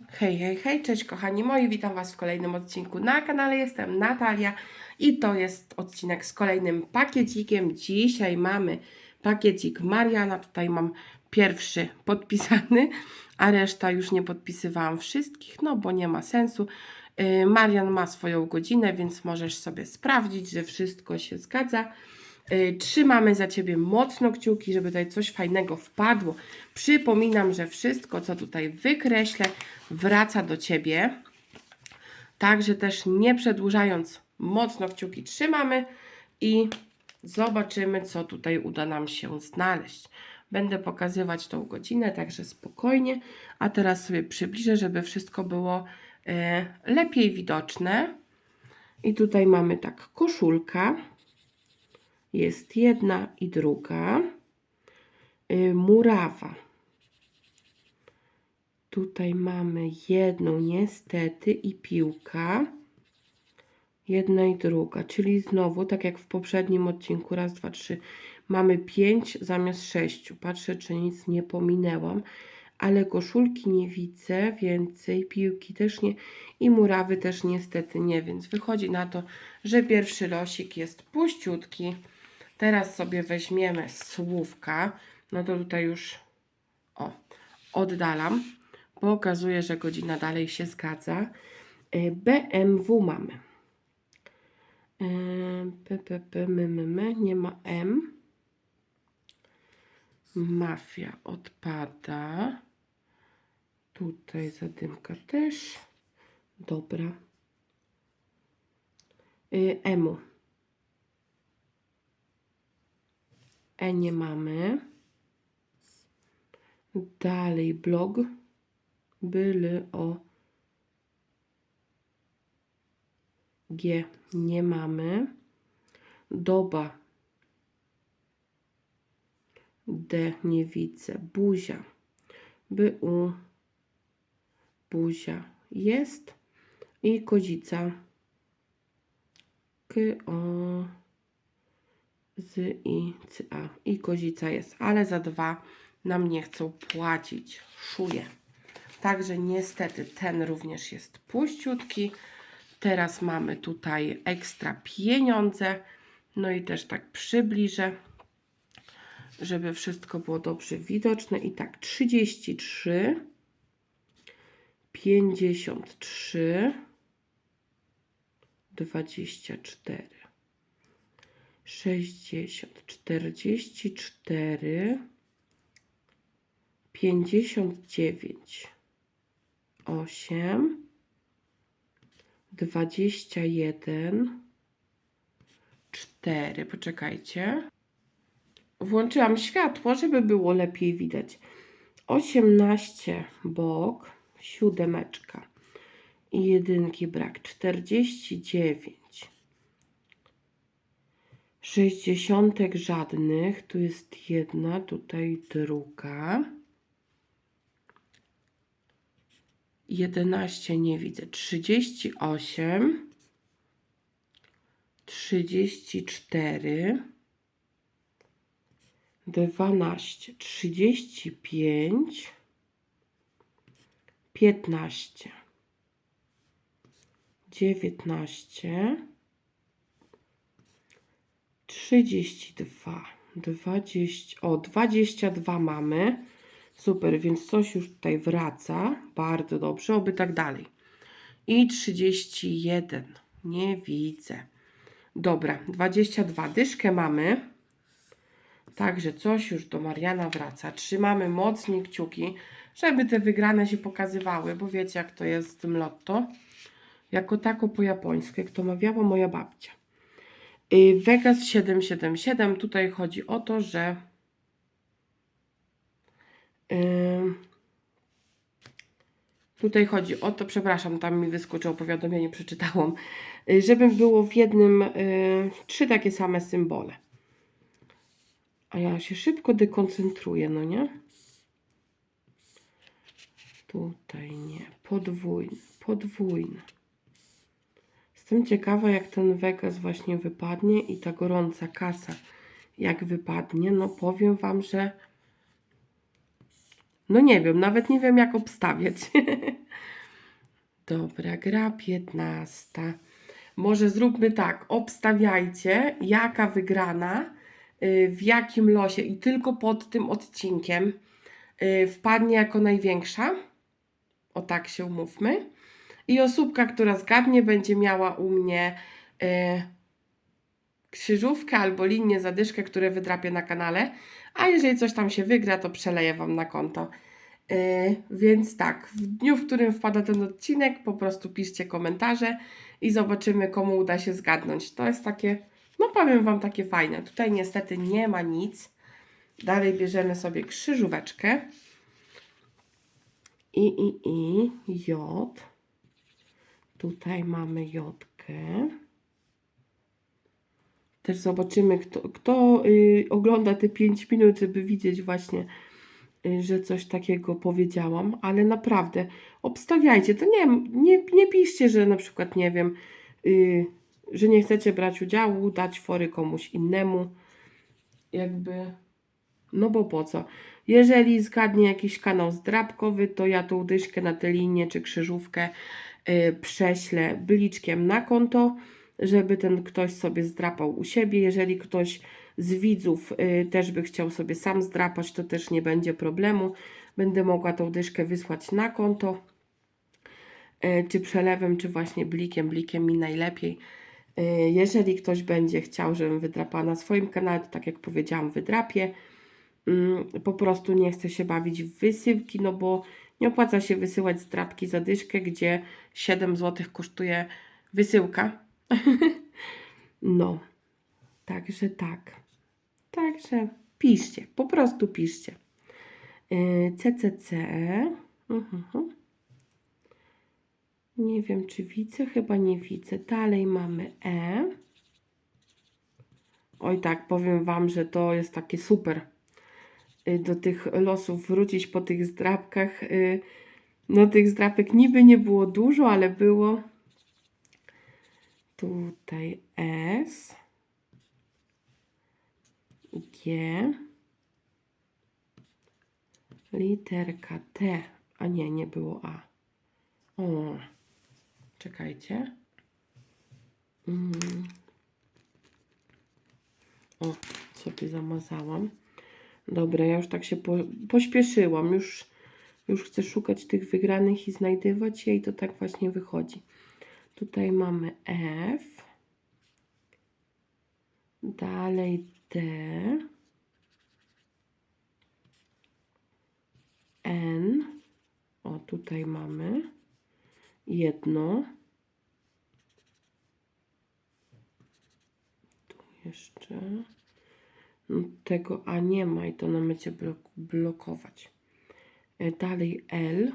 Hej, hej, hej, cześć kochani moi, witam Was w kolejnym odcinku na kanale, jestem Natalia i to jest odcinek z kolejnym pakiecikiem. Dzisiaj mamy pakiecik Mariana, tutaj mam pierwszy podpisany, a reszta już nie podpisywałam wszystkich, no bo nie ma sensu. Yy, Marian ma swoją godzinę, więc możesz sobie sprawdzić, że wszystko się zgadza. Yy, Trzymamy za Ciebie mocno kciuki, żeby tutaj coś fajnego wpadło. Przypominam, że wszystko, co tutaj wykreślę, wraca do Ciebie. Także też nie przedłużając, mocno kciuki trzymamy i zobaczymy, co tutaj uda nam się znaleźć. Będę pokazywać tą godzinę, także spokojnie. A teraz sobie przybliżę, żeby wszystko było e, lepiej widoczne. I tutaj mamy tak koszulka. Jest jedna i druga. Y, murawa. Tutaj mamy jedną niestety i piłka. Jedna i druga, czyli znowu, tak jak w poprzednim odcinku, raz, dwa, trzy, mamy pięć zamiast sześciu. Patrzę, czy nic nie pominęłam, ale koszulki nie widzę, więcej piłki też nie i murawy też niestety nie, więc wychodzi na to, że pierwszy losik jest puściutki. Teraz sobie weźmiemy słówka, no to tutaj już, o, oddalam bo okazuje, że godzina dalej się zgadza. Y, BMW mamy. Y, P, P, P, M, M, M, nie ma M. Mafia odpada. Tutaj zadymka też. Dobra. Y, Emu. E nie mamy. Dalej blog byle o G nie mamy. Doba D nie widzę. Buzia. By u buzia jest. I kozica. K o z i c a. I kozica jest, ale za dwa nam nie chcą płacić. Szuję. Także niestety ten również jest puściutki. Teraz mamy tutaj ekstra pieniądze. No i też tak przybliżę, żeby wszystko było dobrze widoczne. I tak 33, 53, 24, 60, 44, 59 osiem, dwadzieścia jeden, cztery. Poczekajcie. Włączyłam światło, żeby było lepiej widać. Osiemnaście bok, siódemeczka i jedynki brak. Czterdzieści dziewięć. Sześćdziesiątek żadnych. Tu jest jedna, tutaj druga. 11 nie widzę. 38, 34, 12, 35, 15, 19, 32, 20, o 22 mamy. Super, więc coś już tutaj wraca. Bardzo dobrze, oby tak dalej. I 31. Nie widzę. Dobra, 22. Dyszkę mamy. Także coś już do Mariana wraca. Trzymamy mocniej kciuki, żeby te wygrane się pokazywały, bo wiecie jak to jest z tym lotto. Jako tako po japońsku, jak to mawiała moja babcia. Y, Vegas 777. Tutaj chodzi o to, że Ym, Tutaj chodzi o to, przepraszam, tam mi wyskoczyło powiadomienie, przeczytałam, y, żeby było w jednym y, trzy takie same symbole. A ja się szybko dekoncentruję, no nie? Tutaj nie, podwójny, podwójny. Jestem ciekawa, jak ten Vegas właśnie wypadnie i ta gorąca kasa, jak wypadnie. No powiem Wam, że No nie wiem, nawet nie wiem jak obstawiać. Dobra, gra 15. Może zróbmy tak, obstawiajcie jaka wygrana y, w jakim losie i tylko pod tym odcinkiem y, wpadnie jako największa. O tak się umówmy. I osóbka, która zgadnie, będzie miała u mnie y, krzyżówkę albo linię zadyszkę, które wydrapię na kanale. A jeżeli coś tam się wygra, to przeleję Wam na konto. Yy, więc tak, w dniu, w którym wpada ten odcinek, po prostu piszcie komentarze i zobaczymy, komu uda się zgadnąć. To jest takie, no powiem Wam, takie fajne. Tutaj niestety nie ma nic. Dalej bierzemy sobie krzyżóweczkę. I, i, i, J. Tutaj mamy Jotkę. Też zobaczymy, kto, kto y, ogląda te 5 minut, żeby widzieć właśnie, y, że coś takiego powiedziałam, ale naprawdę obstawiajcie. To nie, nie, nie piszcie, że na przykład nie wiem, y, że nie chcecie brać udziału, dać fory komuś innemu. Jakby, no bo po co? Jeżeli zgadnie jakiś kanał zdrabkowy, to ja tą dyszkę na tę linię czy krzyżówkę prześlę bliczkiem na konto żeby ten ktoś sobie zdrapał u siebie. Jeżeli ktoś z widzów y, też by chciał sobie sam zdrapać, to też nie będzie problemu. Będę mogła tą dyszkę wysłać na konto, y, czy przelewem, czy właśnie blikiem. Blikiem mi najlepiej. Y, jeżeli ktoś będzie chciał, żebym wydrapała na swoim kanale, to tak jak powiedziałam, wydrapię. Mm, po prostu nie chcę się bawić w wysyłki, no bo nie opłaca się wysyłać zdrapki za dyszkę, gdzie 7 zł kosztuje wysyłka no, także tak. Także piszcie, po prostu piszcie. CCC. Mhm. Nie wiem, czy widzę, chyba nie widzę. Dalej mamy E. Oj tak, powiem Wam, że to jest takie super do tych losów wrócić po tych zdrabkach. Yy, no tych zdrapek niby nie było dużo, ale było tutaj S, G, literka T, a nie, nie było A. O, czekajcie. Mm. O, sobie zamazałam. Dobra, ja już tak się po, pośpieszyłam. Już, już chcę szukać tych wygranych i znajdywać je i to tak właśnie wychodzi. Tutaj mamy F. Dalej D. N. O, tutaj mamy jedno. Tu jeszcze. Tego A nie ma i to nam będzie blok blokować. E, dalej L.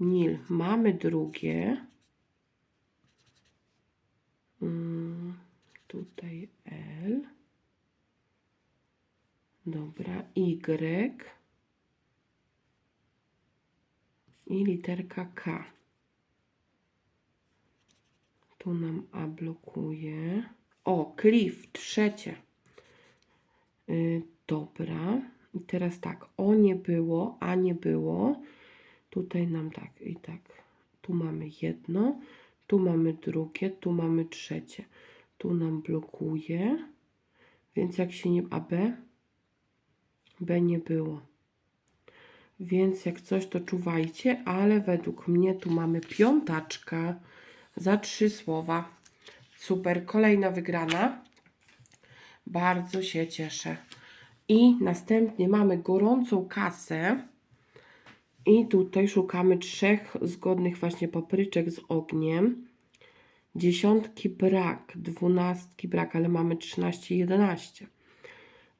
Nil. Mamy drugie. Mm, tutaj L. Dobra, Y. I literka K. Tu nam A blokuje. O, Cliff, trzecie. Yy, dobra. I teraz tak, O nie było, A nie było. Tutaj nam tak i tak. Tu mamy jedno. Tu mamy drugie, tu mamy trzecie. Tu nam blokuje. Więc jak się nie... A B? B nie było. Więc jak coś, to czuwajcie, ale według mnie tu mamy piątaczka za trzy słowa. Super, kolejna wygrana. Bardzo się cieszę. I następnie mamy gorącą kasę. I tutaj szukamy trzech zgodnych właśnie papryczek z ogniem. Dziesiątki brak, dwunastki brak, ale mamy 13 i 11.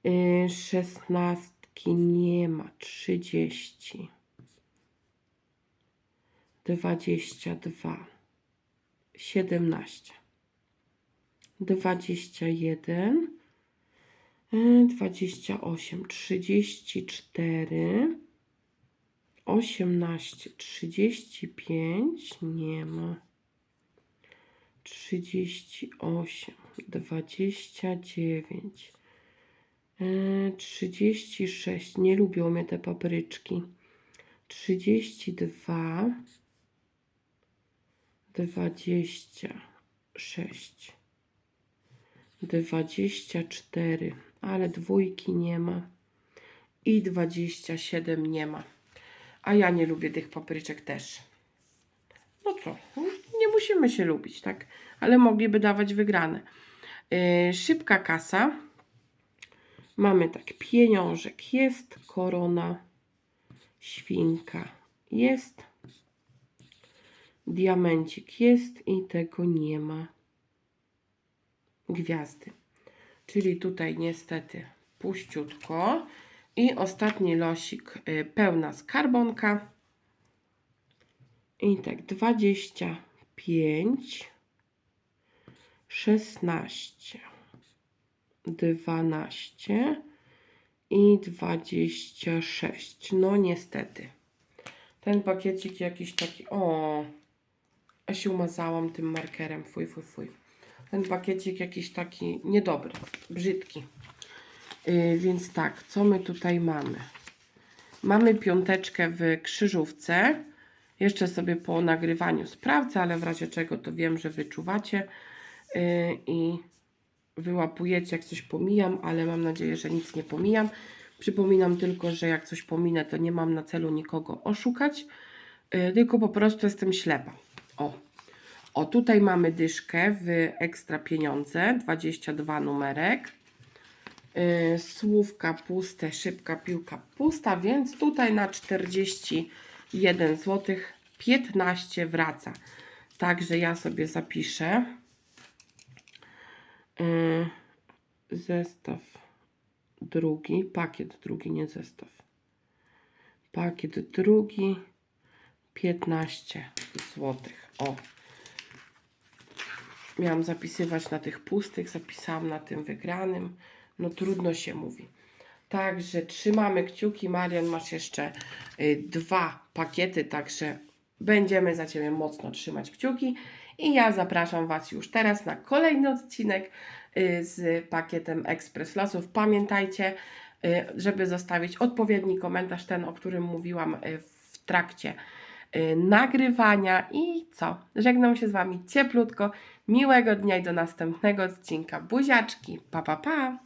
Yy, szesnastki nie ma, 30. 22. 17. 21. Yy, 28. 34. 18, 35, nie ma. 38, 29, Yy, 36. Nie lubią mnie te papryczki. 32. 26. 24. Ale dwójki nie ma. I 27 nie ma. A ja nie lubię tych papryczek też. No co? Nie musimy się lubić, tak? Ale mogliby dawać wygrane. Yy, szybka kasa. Mamy tak, pieniążek jest, korona, świnka jest, diamencik jest i tego nie ma. Gwiazdy. Czyli tutaj niestety puściutko. I ostatni losik, y, pełna skarbonka. I tak 25, 16, 12 i 26. No niestety. Ten pakiecik jakiś taki. O, ja się umazałam tym markerem. Fuj, fuj, fuj. Ten pakiecik jakiś taki niedobry, brzydki. Yy, więc tak, co my tutaj mamy? Mamy piąteczkę w krzyżówce. Jeszcze sobie po nagrywaniu sprawdzę, ale w razie czego to wiem, że wyczuwacie yy, i wyłapujecie, jak coś pomijam, ale mam nadzieję, że nic nie pomijam. Przypominam tylko, że jak coś pominę, to nie mam na celu nikogo oszukać, yy, tylko po prostu jestem ślepa. O, o tutaj mamy dyszkę w ekstra pieniądze, 22 numerek. Yy, słówka puste, szybka piłka pusta, więc tutaj na 41 zł 15 wraca. Także ja sobie zapiszę. Yy, zestaw drugi, pakiet drugi, nie zestaw. Pakiet drugi 15 zł. O. Miałam zapisywać na tych pustych, zapisałam na tym wygranym. No trudno się mówi. Także trzymamy kciuki. Marian, masz jeszcze y, dwa pakiety, także będziemy za Ciebie mocno trzymać kciuki. I ja zapraszam Was już teraz na kolejny odcinek y, z pakietem Express Losów. Pamiętajcie, y, żeby zostawić odpowiedni komentarz, ten, o którym mówiłam y, w trakcie nagrywania. I co? Żegnam się z Wami cieplutko. Miłego dnia i do następnego odcinka. Buziaczki. Pa, pa, pa.